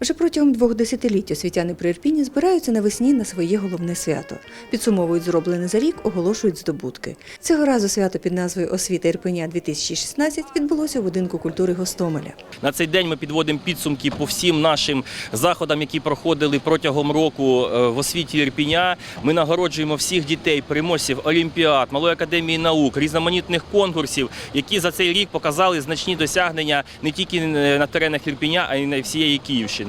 Вже протягом двох десятиліть освітяни при Ірпіні збираються навесні на своє головне свято. Підсумовують зроблене за рік, оголошують здобутки. Цього разу свято під назвою Освіта Ірпеня 2016 відбулося у будинку культури Гостомеля. На цей день ми підводимо підсумки по всім нашим заходам, які проходили протягом року е, в освіті Ірпіня. Ми нагороджуємо всіх дітей, переможців Олімпіад, Малої академії наук, різноманітних конкурсів, які за цей рік показали значні досягнення не тільки е, на теренах Ірпіня, а й на всієї Київщини.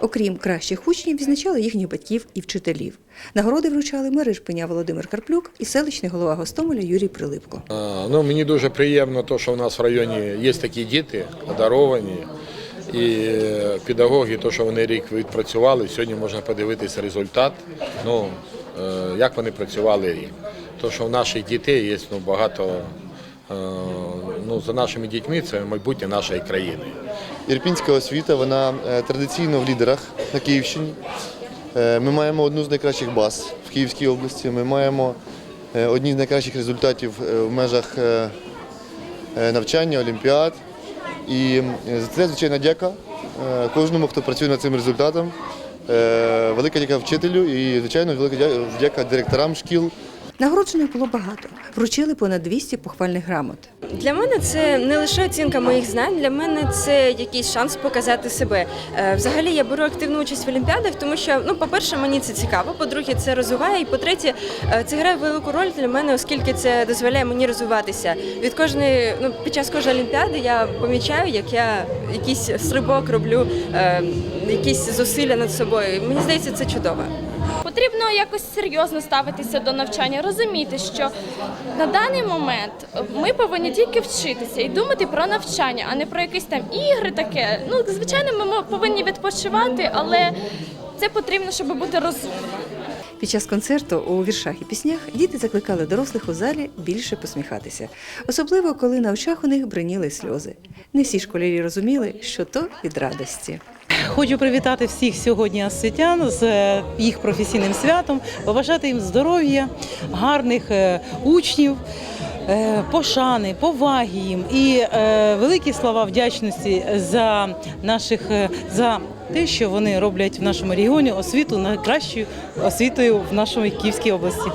Окрім кращих учнів, відзначали їхніх батьків і вчителів. Нагороди вручали мер Ірпеня Володимир Карплюк і селищний голова Гостомеля Юрій Прилипко. А, Ну, мені дуже приємно, то, що в нас в районі є такі діти, одаровані. І е, педагоги, то, що вони рік відпрацювали, сьогодні можна подивитися результат, ну, е, як вони працювали рік. То, що в наших дітей є ну, багато, е, ну, за нашими дітьми це майбутнє нашої країни. Ірпінська освіта вона е, традиційно в лідерах на Київщині. Е, Ми маємо одну з найкращих баз в Київській області. Ми маємо е, одні з найкращих результатів в межах навчання, олімпіад. І за це, звичайно, дяка кожному, хто працює над цим результатом. Велика дяка вчителю і, звичайно, велика дяка директорам шкіл. Нагороджених було багато. Вручили понад 200 похвальних грамот. Для мене це не лише оцінка моїх знань, для мене це якийсь шанс показати себе. Е, Взагалі я беру активну участь в олімпіадах, тому що, ну, по-перше, мені це цікаво, по-друге, це розвиває, і по-третє, е, це грає велику роль для мене, оскільки це дозволяє мені розвиватися. Від кожної, ну, під час кожної олімпіади я помічаю, як я якийсь стрибок роблю, е, якісь зусилля над собою. Мені здається, це чудово. Потрібно якось серйозно ставитися до навчання, розуміти, що на даний момент ми повинні тільки вчитися і думати про навчання, а не про якісь там ігри таке. Ну, звичайно, ми повинні відпочивати, але це потрібно, щоб бути розумними. Під час концерту у віршах і піснях діти закликали дорослих у залі більше посміхатися, особливо коли на очах у них бриніли сльози. Не всі школярі розуміли, що то від радості. Хочу привітати всіх сьогодні освітян з е, їх професійним святом, побажати їм здоров'я, гарних е, учнів, е, пошани, поваги їм і великі слова вдячності за наших за те, що вони роблять в нашому регіоні освіту найкращою освітою в нашій Київській області.